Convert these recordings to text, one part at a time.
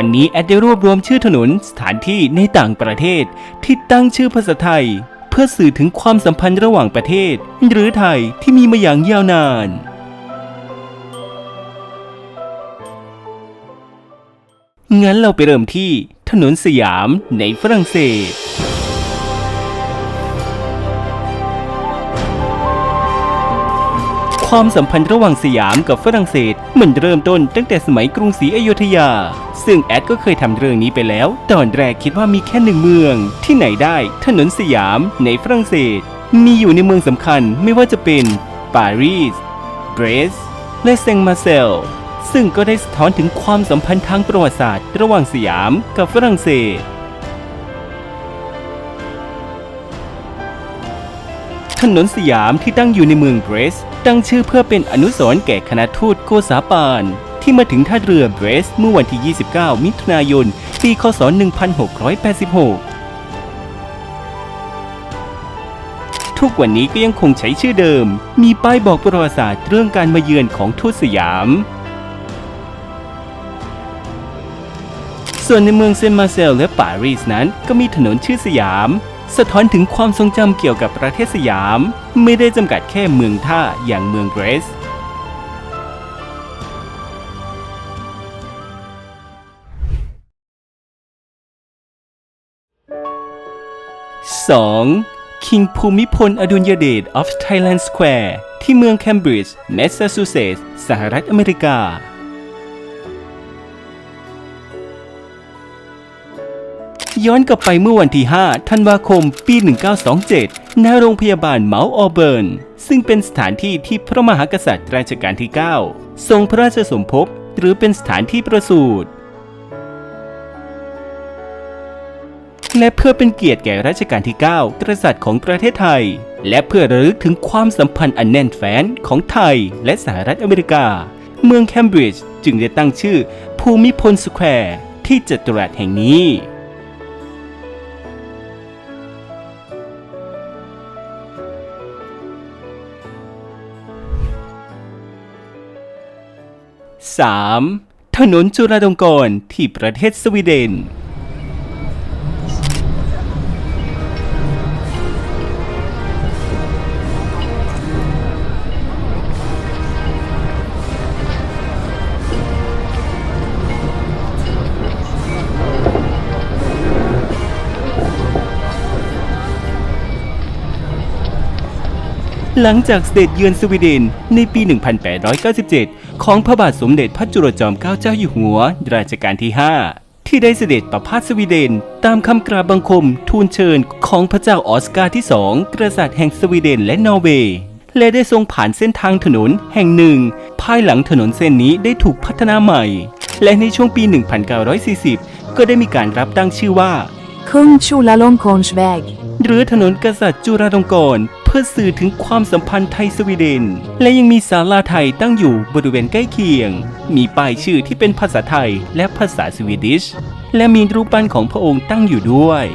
วันนี้แอดได้รวบรวมชื่อถนนสถานที่ในต่างประเทศ ที่ตั้งชื่อภาษาไทย เพื่อสื่อถึงความสัมพันธ์ระหว่างประเทศ หรือไทยที่มีมาอย่างยาวนาน งั้นเราไปเริ่มที่ถนนสยามในฝรั่งเศสความสัมพันธ์ระหว่างสยามกับฝรั่งเศสมันเริ่มต้นตั้งแต่สมัยกรุงศรีอยุธยา ซึ่งแอดก็เคยทำเรื่องนี้ไปแล้ว ตอนแรกคิดว่ามีแค่หนึ่งเมือง ที่ไหนได้ถนนสยามในฝรั่งเศส มีอยู่ในเมืองสำคัญไม่ว่าจะเป็นปารีสเบรสและเซงมาเซลซึ่งก็ได้สะท้อนถึงความสัมพันธ์ทางประวัติศาสตร์ ระหว่างสยามกับฝรั่งเศสถนนสยามที่ตั้งอยู่ในเมืองเบรส ตั้งชื่อเพื่อเป็นอนุสรณ์แก่คณะทูตโกษาปาน ที่มาถึงท่าเรือเบรสเมื่อวันที่ 29 มิถุนายน ปี คศ 1686ทุกวันนี้ก็ยังคงใช้ชื่อเดิม มีป้ายบอกประวัติศาสตร์เรื่องการมาเยือนของทูตสยาม ส่วนในเมืองเซนต์มาเซลและปารีสนั้นก็มีถนนชื่อสยาม สะท้อนถึงความทรงจำเกี่ยวกับประเทศสยาม ไม่ได้จำกัดแค่เมืองท่าอย่างเมืองเกรส 2. คิงภูมิพลอดุลยเดช of Thailand Square ที่เมืองแคมบริดจ์แมสซาชูเซตส์สหรัฐอเมริกา ย้อนกลับไปเมื่อวันที่ 5 ธันวาคม ปี 1927 ณ โรงพยาบาลเมาส์ออเบิร์น ซึ่งเป็นสถานที่ที่พระมหากษัตริย์รัชกาลที่ 9 ทรงพระราชสมภพ หรือเป็นสถานที่ประสูติ และเพื่อเป็นเกียรติแก่รัชกาลที่ 9 กษัตริย์ของประเทศไทย และเพื่อระลึกถึงความสัมพันธ์อันแน่นแฟ้นของไทยและสหรัฐอเมริกา เมืองแคมบริดจ์จึงได้ตั้งชื่อภูมิพลสแควร์ที่จัตุรัสแห่งนี้ 3. ถนนจุฬาลงกรณ์ที่ประเทศสวีเดน หลังจากเสด็จเยือนสวีเดนในปี 1897 ของพระบาทสมเด็จพระจุลจอมเกล้าเจ้าอยู่หัวรัชกาลที่ 5 ที่ได้เสด็จประพาสสวีเดน ตามคำกราบบังคมทูลเชิญของพระเจ้าออสการ์ที่สองกษัตริย์แห่งสวีเดนและนอร์เวย์และได้ทรงผ่านเส้นทางถนนแห่งหนึ่ง ภายหลังถนนเส้นนี้ได้ถูกพัฒนาใหม่ และในช่วงปี 1940 ก็ได้มีการรับตั้งชื่อว่า Kung Chulalongkornsväg. หรือถนนกษัตริย์จุฬาลงกรณ์เพื่อสื่อถึงความสัมพันธ์ไทยสวีเดน และยังมีศาลาไทยตั้งอยู่บริเวณใกล้เคียง มีป้ายชื่อที่เป็นภาษาไทยและภาษาสวีดิช และมีรูปปั้นของพระองค์ตั้งอยู่ด้วย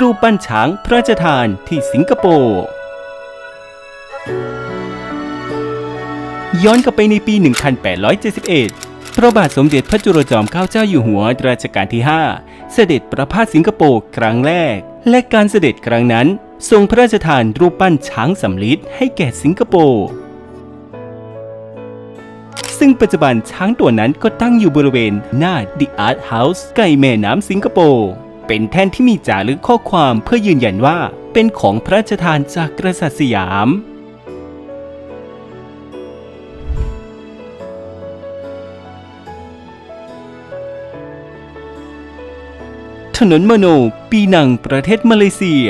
รูปปั้นช้างพระราชทานที่สิงคโปร์ ย้อนกลับไปในปี 1871 พระบาทสมเด็จพระจุลจอมเกล้าเจ้าอยู่หัวรัชกาลที่ 5 เสด็จประพาสสิงคโปร์ครั้งแรก และการเสด็จครั้งนั้น ทรงพระราชทานรูปปั้นช้างสำลิดให้แก่สิงคโปร์ซึ่งปัจจุบันช้างตัวนั้นก็ตั้งอยู่บริเวณหน้า The Art House ใกล้แม่น้ำสิงคโปร์ เป็นแท่นที่มีจารึกข้อความเพื่อยืนยันว่าเป็นของพระราชทานจากกษัตริย์สยาม ถนนมโนปีนังประเทศมาเลเซีย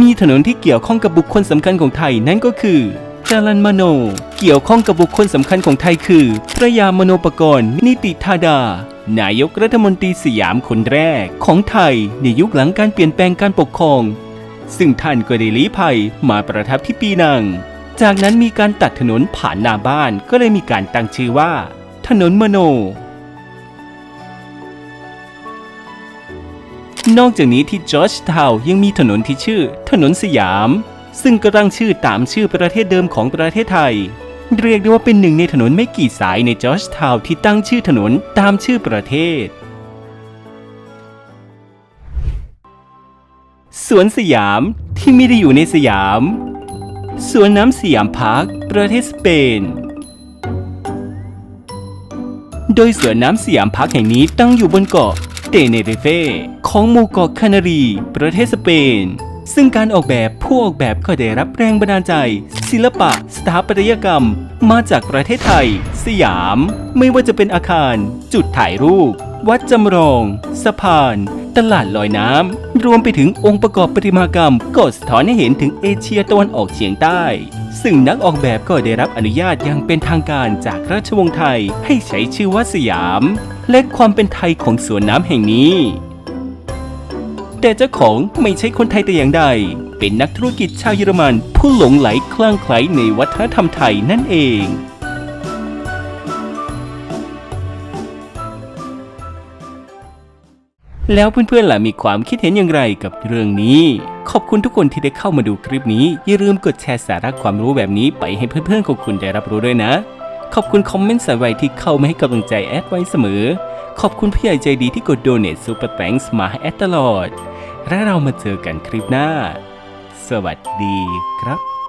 มีถนนที่เกี่ยวข้องกับบุคคลสำคัญของไทยนั่นก็คือจารันมโน เกี่ยวข้องกับบุคคลสำคัญของไทยคือ พระยามโนปกรณ์นิติธาดา นายกรัฐมนตรีสยามคนแรกของไทยในยุคหลังการเปลี่ยนแปลงการปกครอง ซึ่งท่านก็ได้ลี้ภัยมาประทับที่ปีนัง จากนั้นมีการตัดถนนผ่านหน้าบ้านก็เลยมีการตั้งชื่อว่า ถนนมโน นอกจากนี้ที่จอร์จทาวยังมีถนนที่ชื่อ ถนนสยาม ซึ่งก็ตั้งชื่อตามชื่อประเทศเดิมของประเทศไทย เรียกได้ว่าเป็นหนึ่งในถนนไม่กี่สายในจอร์จทาวน์ที่ตั้งชื่อถนนตามชื่อประเทศ สวนสยามที่ไม่ได้อยู่ในสยาม สวนน้ำสยามพาร์คประเทศสเปน โดยสวนน้ำสยามพาร์คแห่งนี้ตั้งอยู่บนเกาะเตเนเรเฟของหมู่เกาะคานารี ประเทศสเปน ซึ่งการออกแบบผู้ออกแบบก็ได้รับแรงบันดาลใจ ศิลปะ สถาปัตยกรรม มาจากประเทศไทย สยาม ไม่ว่าจะเป็นอาคาร จุดถ่ายรูป วัดจำลอง สะพาน ตลาดลอยน้ำ รวมไปถึงองค์ประกอบประติมากรรม ก็สะท้อนให้เห็นถึงเอเชียตะวันออกเฉียงใต้ ซึ่งนักออกแบบก็ได้รับอนุญาตอย่างเป็นทางการจากราชวงศ์ไทย ให้ใช้ชื่อว่าสยาม และความเป็นไทยของสวนน้ำแห่งนี้ แต่เจ้าของไม่ใช่คนไทยแต่อย่างใด เป็นนักธุรกิจชาวเยอรมัน ผู้หลงไหลคลั่งไคล้ในวัฒนธรรมไทยนั่นเองแล้วเพื่อนๆล่ะมีความคิดเห็นอย่างไรกับเรื่องนี้ ขอบคุณทุกคนที่ได้เข้ามาดูคลิปนี้ อย่าลืมกดแชร์สาระความรู้แบบนี้ไปให้เพื่อนๆของคุณได้รับรู้ด้วยนะ ขอบคุณคอมเมนต์สายไวที่เข้ามาให้กำลังใจแอดไว้เสมอ ขอบคุณผู้ใหญ่ใจดีที่กดโดเน t ซูเปอร์แ n ง s มาให้แอดตลอด และเรามาเจอกันคลิปหน้า สวัสดีครับ